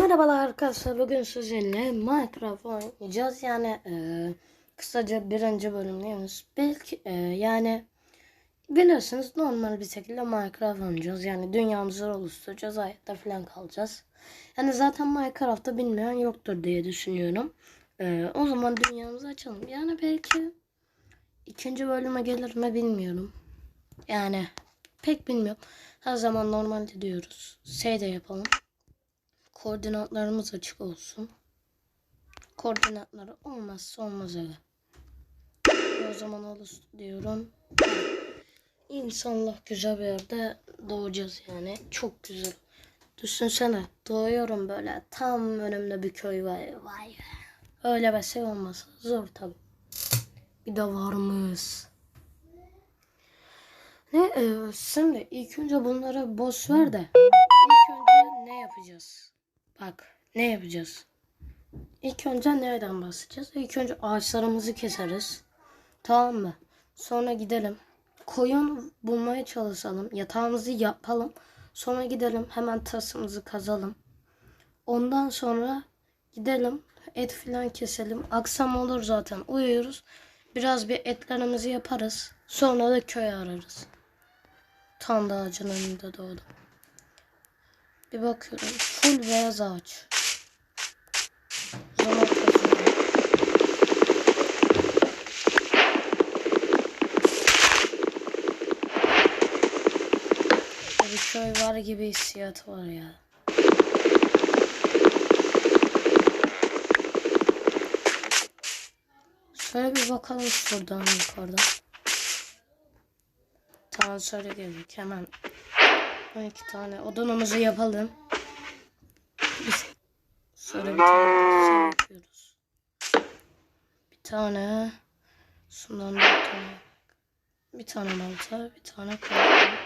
Merhabalar arkadaşlar bugün sizinle Minecraft oynayacağız. Yani e, kısaca birinci bölümdeyiz belki e, yani bilirsiniz normal bir şekilde Minecraft oynayacağız. Yani dünyamızı oluşturacağız hayatta falan kalacağız. Yani zaten Minecraft'ta bilmeyen yoktur diye düşünüyorum. E, o zaman dünyamızı açalım. Yani belki ikinci bölüme gelir mi bilmiyorum. Yani pek bilmiyorum. Her zaman normalde diyoruz. Şey de yapalım koordinatlarımız açık olsun. Koordinatları olmazsa olmaz öyle. O zaman olur diyorum. İnşallah güzel bir yerde doğacağız yani. Çok güzel. Düşünsene doğuyorum böyle tam önümde bir köy var. Vay be. Öyle bir şey olmasa zor tabi. Bir de varmış. Ne e, şimdi ilk önce bunları boş ver de ilk önce ne yapacağız? Bak ne yapacağız? İlk önce nereden basacağız? İlk önce ağaçlarımızı keseriz. Tamam mı? Sonra gidelim. Koyun bulmaya çalışalım. Yatağımızı yapalım. Sonra gidelim hemen tasımızı kazalım. Ondan sonra gidelim et filan keselim. Akşam olur zaten uyuyoruz. Biraz bir etlerimizi yaparız. Sonra da köy ararız. Tam da ağacın önünde doğdum. Bir bakıyorum. Full beyaz ağaç. Zaman. Bir köy var gibi hissiyat var ya. Şöyle bir bakalım şuradan yukarıdan. Tamam şöyle geldik hemen 12 tane odunumuzu yapalım. Biz şöyle bir tane şey yapıyoruz. Bir tane şundan bir tane bir tane balta, bir tane kazma.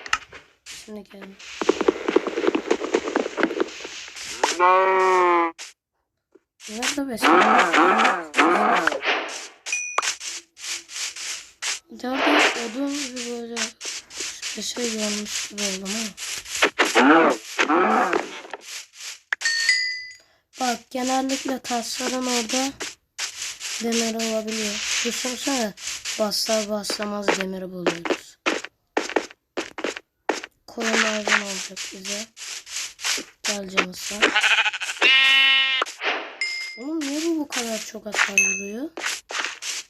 Şimdi gelin. Nerede besin? Nerede odun gibi böyle bir şey görmüş gibi oldum ama. Bak genellikle taşların orada demir olabiliyor. Düşünsene baslar baslamaz demiri buluyoruz. Koyun lazım olacak bize. Gel canısı. Oğlum niye bu bu kadar çok hasar vuruyor?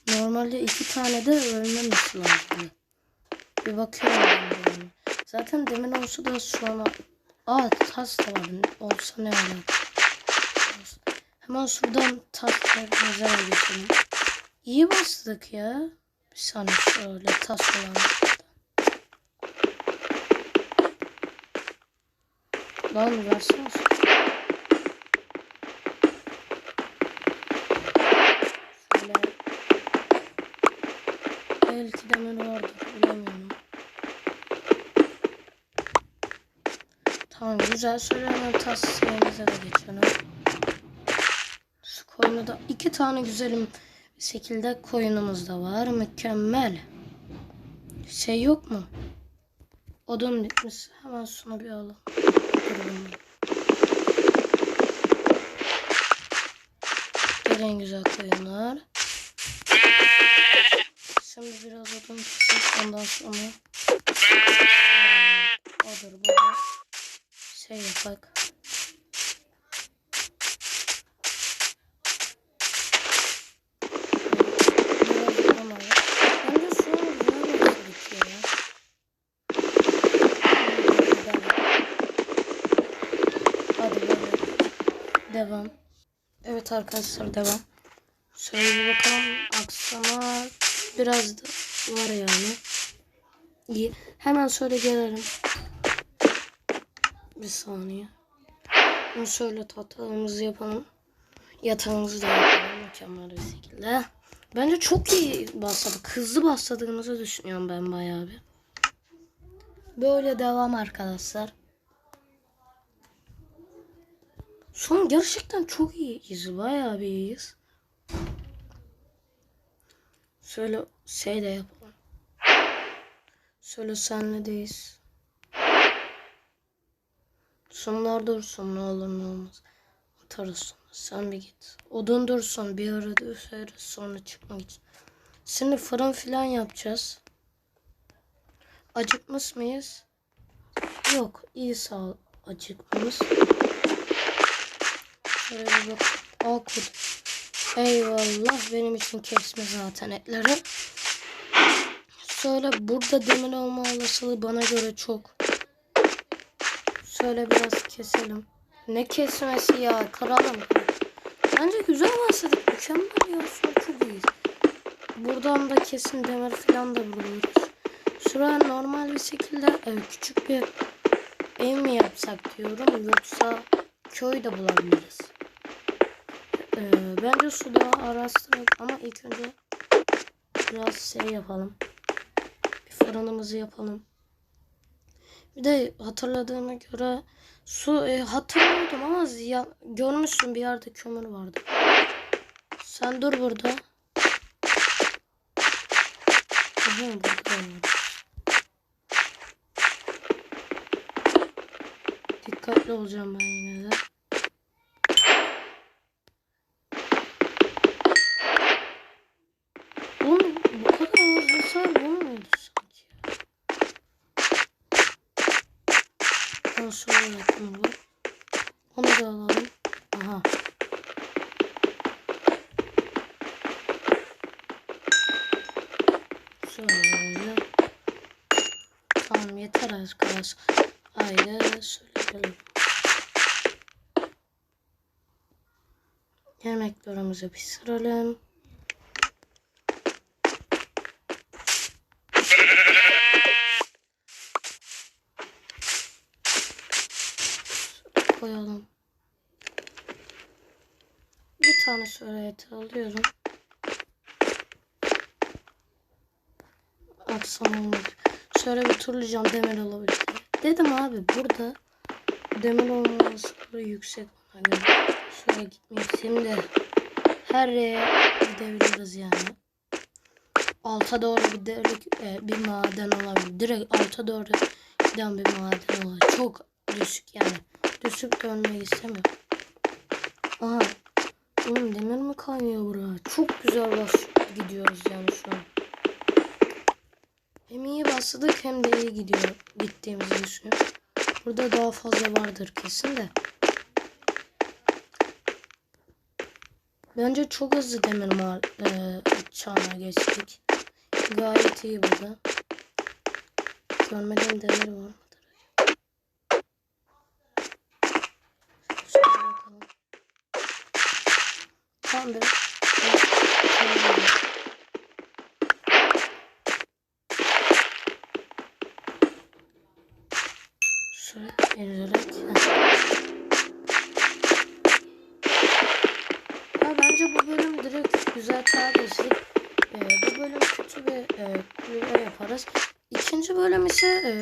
Normalde iki tane de ölmemesi lazım. Bir bakıyorum ben. Zaten demin olsa da an... Aa tas da var. Olsa ne olur. Hemen şuradan taslarımıza geçelim. İyi bastık ya. Bir saniye şöyle tas olan. Lan versene. Şöyle. Belki demir vardır. Bilemiyorum. Tamam güzel. Şöyle hemen tas yerimize de geçelim. Şu koyunu da iki tane güzelim şekilde koyunumuz da var. Mükemmel. Şey yok mu? Odun bitmiş. Hemen şunu bir alalım. Gelin güzel koyunlar. Şimdi biraz odun kesip ondan sonra odur budur şey yapak. Devam. Evet arkadaşlar devam. Şöyle bakalım. Aksama biraz da var yani. İyi. Hemen şöyle gelelim. Bir saniye. Şimdi şöyle tahtalarımızı yapalım. Yatağımızı da yapalım mükemmel bir şekilde. Bence çok iyi başladık. Hızlı başladığımızı düşünüyorum ben bayağı bir. Böyle devam arkadaşlar. Şu an gerçekten çok iyiyiz. Bayağı bir iyiyiz. Şöyle şey de yapalım. Şöyle senledeyiz. Şunlar dursun ne olur ne olmaz. atarız. Sen bir git. Odun dursun bir ara düşeriz sonra çıkmak için. Şimdi fırın filan yapacağız. Acıkmış mıyız? Yok. iyi sağ ol. Acıkmamız. Şöyle bak. Al. Eyvallah. Benim için kesme zaten etleri. Şöyle burada demir olma olasılığı bana göre çok. Şöyle biraz keselim. Ne kesmesi ya? Kıralım. Bence güzel başladık. Mükemmel ya. Çok iyiyiz. Buradan da kesin demir falan da buluyoruz. Şuraya normal bir şekilde e, küçük bir ev mi yapsak diyorum. Yoksa köy de bulabiliriz. E, bence suda araştıralım ama ilk önce biraz şey yapalım. Bir fırınımızı yapalım. Bir de hatırladığıma göre su e, hatırlıyordum ama ya, görmüşsün bir yerde kömür vardı. Sen dur burada. Aha, burada. Dikkatli olacağım ben yine de. Oğlum bu kadar az hasar bulmuyordu sanki. Ya. Aa, şöyle yapayım bu. Onu da alalım. Aha. Şöyle. Tamam yeter arkadaş. Haydi söyleyelim. Yemeklerimizi pişirelim. Koyalım. Bir tane şöyle alıyorum. Atsam olmadı. Şöyle bir turlayacağım demir olabilir. Dedim abi burada demir olması yüksek ona göre. Şöyle gitmeyeyim. Şimdi her yere gidebiliriz yani. Alta doğru bir delik, e, bir maden olabilir. Direkt alta doğru giden bir maden olabilir. Çok düşük yani. Düşüp dönmeyi istemiyorum. Aha. Oğlum demir mi kaynıyor buraya? Çok güzel baş gidiyoruz yani şu an. Hem iyi başladık hem de iyi gidiyor gittiğimizi düşünüyorum. Burada daha fazla vardır kesin de. Bence çok hızlı demir ma e, çağına geçtik. Gayet iyi burada. Görmediğim demir var mıdır? Şöyle bakalım. Tam bir. Şöyle erirek. Ya bence bu bölüm direkt güzel tarihsizlik. Ee, bu bölüm kötü bir e, yaparız. İkinci bölüm ise e,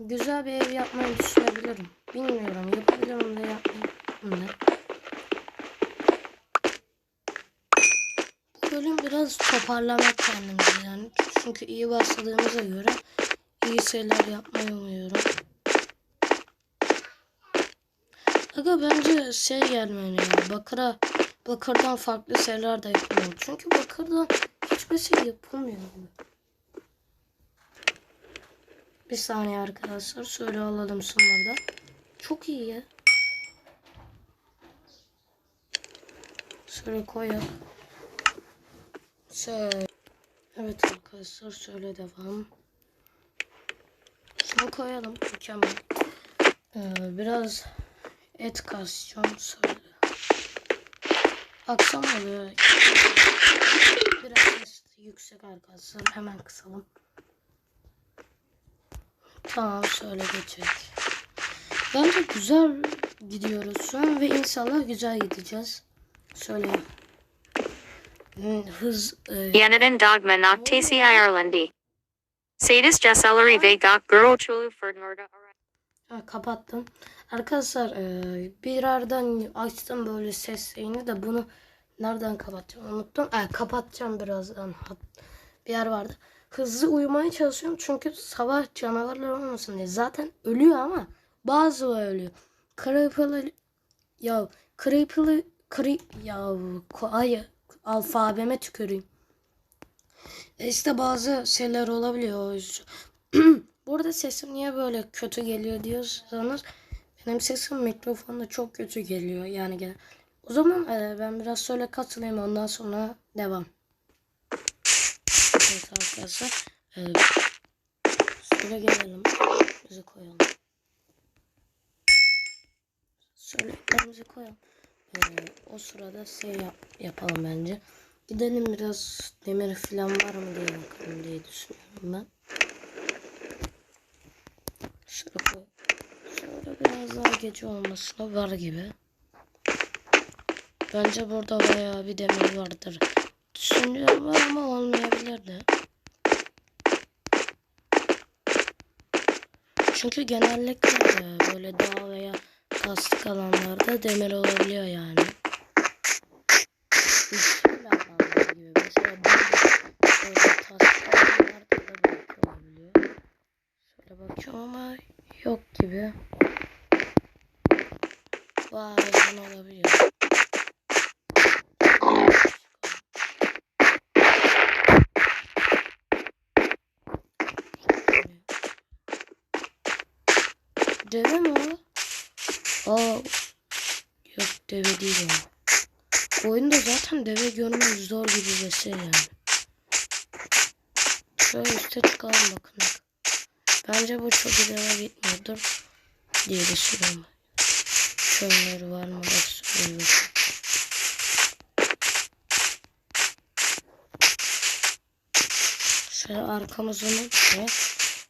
güzel bir ev yapmayı düşünebilirim. Bilmiyorum yapabilirim de yapmayayım da. Bu bölüm biraz toparlamak kendimizi yani. Çünkü iyi başladığımıza göre iyi şeyler yapmayı umuyorum. Aga bence şey gelmeli ya. Bakıra bakırdan farklı şeyler de yapılıyor. Çünkü bakırdan hiçbir şey yapılmıyor. Bir saniye arkadaşlar. Şöyle alalım şunları da. Çok iyi ya. Şöyle koyalım. Şöyle. Evet arkadaşlar şöyle devam. Şunu koyalım. Mükemmel. Ee, biraz et kasacağım şöyle. Akşam oluyor. Biraz yüksek arkadaşlar. Hemen kısalım. Tamam şöyle geçecek. Bence güzel gidiyoruz şu an ve inşallah güzel gideceğiz. Şöyle hmm, hız e, Yeniden dogma noctasi Irelandii. Sadis Jessellery ve gok chulu ferdnorda ha, kapattım. Arkadaşlar e, bir yerden açtım böyle ses şeyini de bunu nereden kapatacağım unuttum. E, kapatacağım birazdan. Bir yer vardı. Hızlı uyumaya çalışıyorum çünkü sabah canavarlar olmasın diye. Zaten ölüyor ama bazı ölüyor. Creeper'lar Ya creepy'li creep ya hayır alfabeme tüküreyim. E işte bazı şeyler olabiliyor yüzden. Burada sesim niye böyle kötü geliyor diyorsanız benim sesim mikrofonda çok kötü geliyor yani gene. O zaman e, ben biraz şöyle katılayım ondan sonra devam. Evet arkadaşlar. E, gelelim. Bizi koyalım. Elimizi koyalım. Ee, o sırada şey yap, yapalım bence. Gidelim biraz demir falan var mı diye bakalım diye düşünüyorum ben. Koy. Şöyle biraz daha gece olmasına var gibi. Bence burada bayağı bir demir vardır. Var ama olmayabilir de. Çünkü genellikle böyle dağ veya kastık alanlarda demir olabiliyor yani. Güçlü alanlar gibi. Mesela böyle kastık alanlarda da belki olabiliyor. Şöyle bakıyorum ama yok gibi. Bazen olabiliyor. Deve mi? Aa, yok deve değil o. Oyunda zaten deve görmek zor gibi şey yani. Şöyle üste çıkalım bakın. Bence bu çok ileri gitmiyordur diye düşünüyorum. Çölleri var mı? Bak şöyle arkamızı unutmayın.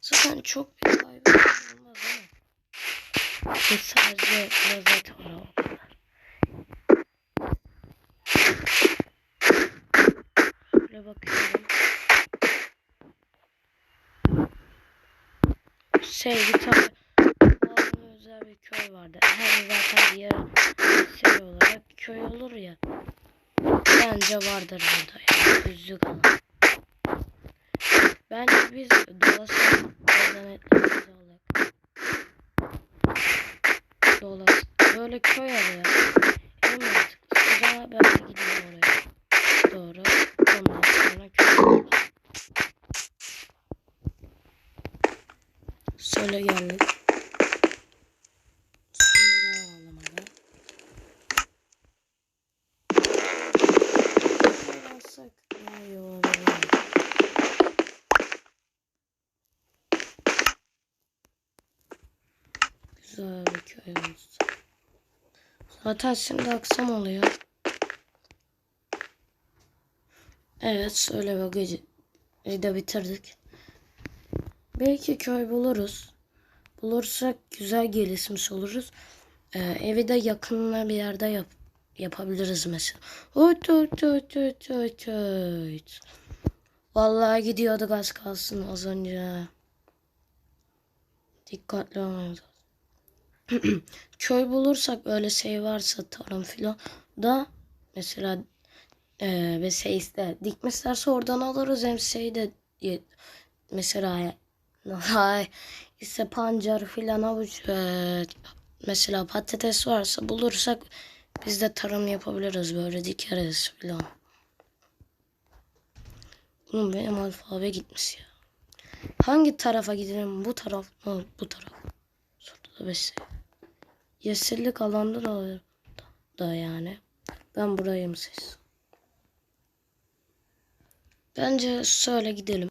Zaten çok bir ama. Bu sadece lezzet var. Şöyle bakıyorum. Şey bir tane özel bir köy vardı. Her zaten diğer şey olarak köy olur ya. Bence vardır burada ya. Düzlük alan. Bence biz dolaşalım. Oradan etlerimizi alalım. Dolaş. Böyle köy arıyor. En mantıklısı. Ben de gideyim oraya. Doğru. Ondan sonra köy. Söyle geldik. Şunları alalım hadi. Şöyle alsak daha iyi olabilir. Güzel bir köy olsun. Zaten şimdi akşam oluyor. Evet şöyle gece de bitirdik. Belki köy buluruz. Bulursak güzel gelişmiş oluruz. Ee, evi de yakınına bir yerde yap yapabiliriz mesela. Oy oy oy oy oy oy. Vallahi gidiyorduk az kalsın az önce. Dikkatli olmalıyız. Köy bulursak öyle şey varsa tarım filan da mesela e, ve şey işte dikmişlerse oradan alırız hem şey de ye- mesela hay işte pancar filan avuç e, mesela patates varsa bulursak biz de tarım yapabiliriz böyle dikeriz filan. Oğlum benim alfabe gitmiş ya. Hangi tarafa gidelim? Bu taraf mı? Bu taraf. Sonra da beş. Yeşillik alanda da. Da yani. Ben burayım siz. Bence şöyle gidelim.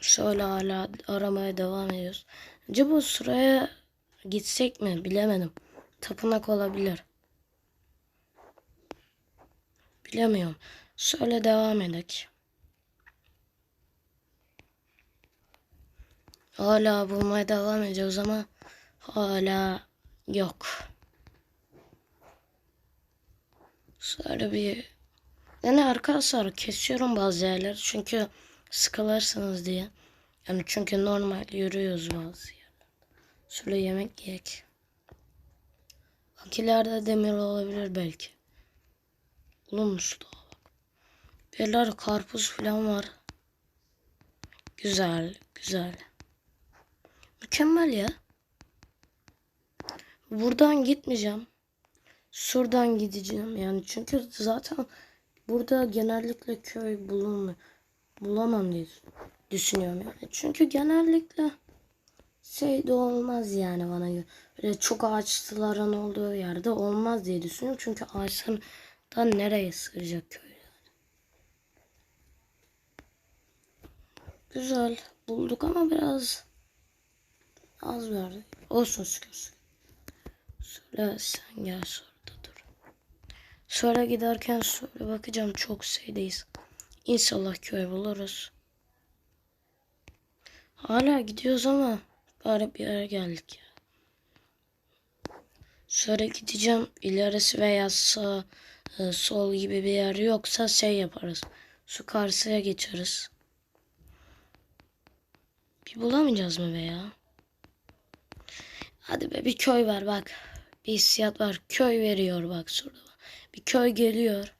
Şöyle hala aramaya devam ediyoruz. Acaba sıraya gitsek mi? Bilemedim. Tapınak olabilir. Bilemiyorum. Şöyle devam edek. Hala bulmaya devam ediyoruz ama hala yok. Şöyle bir yani arkadaşlar kesiyorum bazı yerleri çünkü sıkılırsınız diye. Yani çünkü normal yürüyoruz bazı yerlerde. Şöyle yemek yiyek. Bak ileride demir olabilir belki. Bulunmuş daha bak. Karpuz falan var. Güzel, güzel. Mükemmel ya. Buradan gitmeyeceğim. şuradan gideceğim yani çünkü zaten burada genellikle köy bulunmuyor. Bulamam diye düşünüyorum yani. Çünkü genellikle şey de olmaz yani bana göre. Böyle çok ağaçların olduğu yerde olmaz diye düşünüyorum. Çünkü ağaçlardan nereye sığacak köy? Güzel bulduk ama biraz az verdi. Olsun şükür. Şöyle sen gel şurada dur. Sonra giderken şöyle bakacağım çok şeydeyiz. İnşallah köy buluruz. Hala gidiyoruz ama garip bir yere geldik ya. Sonra gideceğim ilerisi veya sağ e, sol gibi bir yer yoksa şey yaparız. Şu karşıya geçeriz. Bir bulamayacağız mı be ya? Hadi be bir köy var bak. Bir hissiyat var. Köy veriyor bak şurada. Bir köy geliyor.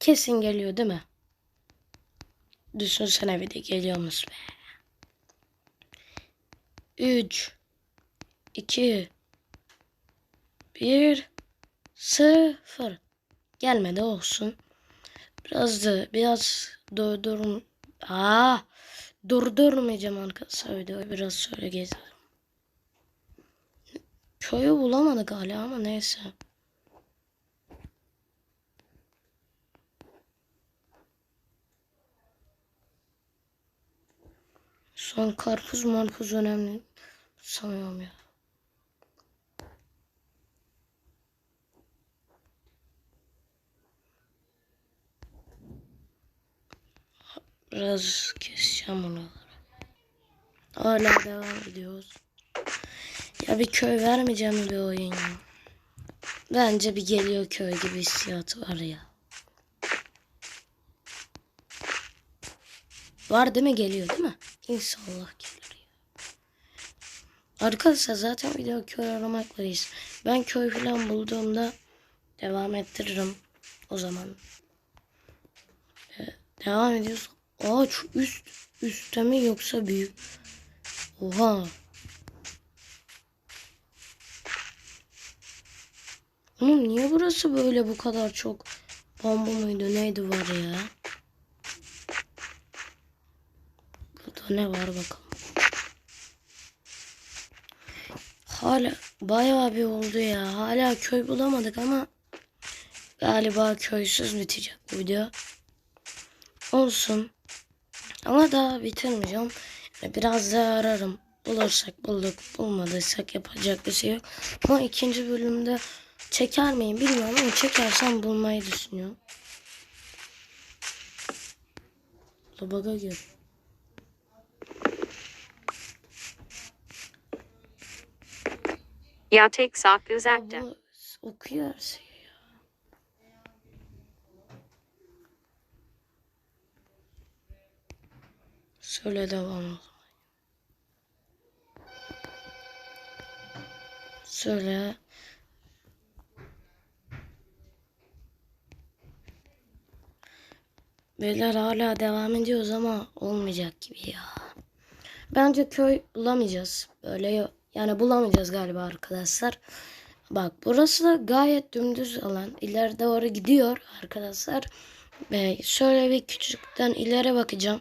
Kesin geliyor değil mi? Düşünsene bir de geliyormuş be. 3 2 1 0 Gelmedi olsun. Biraz da biraz durdurun. Aa, durdurmayacağım arkadaşlar videoyu biraz şöyle gezelim. Köyü bulamadık hala ama neyse. Son karpuz marpuz önemli sanıyorum ya. Biraz keseceğim onu. Hala devam ediyoruz. Ya bir köy vermeyeceğim bir oyun. Bence bir geliyor köy gibi hissiyatı var ya. Var değil mi geliyor değil mi? İnşallah gelir ya. Arkadaşlar zaten video köy aramaklayız. Ben köy falan bulduğumda devam ettiririm. O zaman. Ee, devam ediyoruz. Aa üst üstte mi yoksa büyük? Oha. Oğlum niye burası böyle bu kadar çok bambu muydu neydi var ya? Burada ne var bakalım. Hala bayağı bir oldu ya. Hala köy bulamadık ama galiba köysüz bitecek bu video. Olsun. Ama daha bitirmeyeceğim. Biraz daha ararım. Bulursak bulduk. Bulmadıysak yapacak bir şey yok. Ama ikinci bölümde çeker miyim bilmiyorum ama çekersem bulmayı düşünüyorum. Labaga gir. Sak Ya Uzakta. bu okuyor her şeyi ya. Söyle devam o zaman. Söyle. Beyler hala devam ediyoruz ama olmayacak gibi ya. Bence köy bulamayacağız. Böyle yani bulamayacağız galiba arkadaşlar. Bak burası da gayet dümdüz alan. İleri doğru gidiyor arkadaşlar. Ve şöyle bir küçükten ileri bakacağım.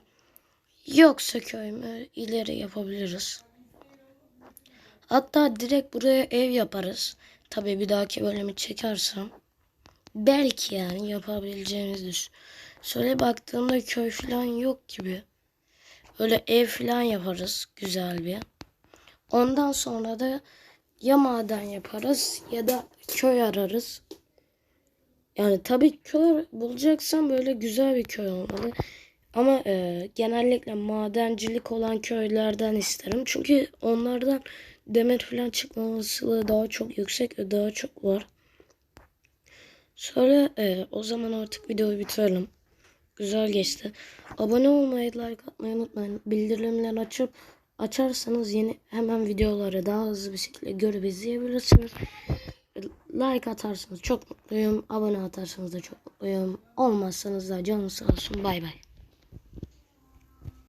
Yoksa köy mü ileri yapabiliriz. Hatta direkt buraya ev yaparız. Tabii bir dahaki bölümü çekersem. Belki yani yapabileceğimiz düşün. Şöyle baktığımda köy falan yok gibi. Böyle ev falan yaparız güzel bir. Ondan sonra da ya maden yaparız ya da köy ararız. Yani tabii köy bulacaksan böyle güzel bir köy olmalı. Ama e, genellikle madencilik olan köylerden isterim. Çünkü onlardan demir falan çıkma olasılığı daha çok yüksek ve daha çok var. Şöyle e, o zaman artık videoyu bitirelim. Güzel geçti. Abone olmayı, like atmayı unutmayın. Bildirimleri açıp açarsanız yeni hemen videoları daha hızlı bir şekilde görüp izleyebilirsiniz. Like atarsanız çok mutluyum. Abone atarsanız da çok mutluyum. Olmazsanız da canınız sağ olsun. Bay bay.